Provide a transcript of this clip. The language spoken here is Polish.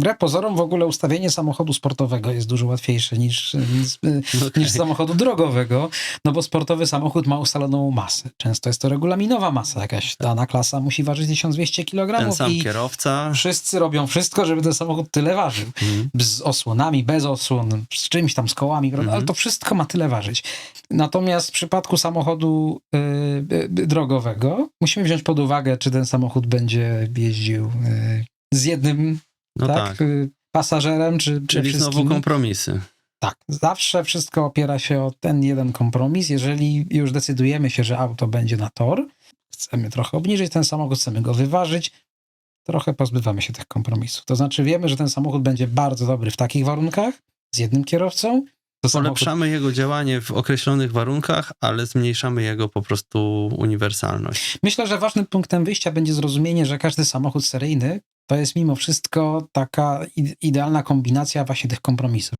Wbrew pozorom w ogóle ustawienie samochodu sportowego jest dużo łatwiejsze niż, niż, Okej. niż samochodu drogowego, no bo sportowy samochód ma ustaloną masę. Często jest to regulaminowa masa, jakaś dana klasa musi ważyć 1200 Ten kg sam i kierowca. wszyscy robią wszystko, żeby ten samochód tyle ważył. Mhm. Z osłonami, bez osłon, z czymś tam, z kołami? Mhm. ale to wszystko ma tyle ważyć. Natomiast w przypadku samochodu y, y, drogowego musimy wziąć pod uwagę, czy ten samochód będzie jeździł y, z jednym No tak, tak. y, pasażerem, czy, czy Czyli znowu kompromisy. Tak, zawsze wszystko opiera się o ten jeden kompromis. Jeżeli już decydujemy się, że auto będzie na tor, chcemy trochę obniżyć ten samochód, chcemy go wyważyć, trochę pozbywamy się tych kompromisów. To znaczy wiemy, że ten samochód będzie bardzo dobry w takich warunkach, z jednym kierowcą. To samochód, Polepszamy jego działanie w określonych warunkach, ale zmniejszamy jego po prostu uniwersalność. myślę, że ważnym punktem wyjścia będzie zrozumienie, że każdy samochód seryjny to jest mimo wszystko taka idealna kombinacja właśnie tych kompromisów.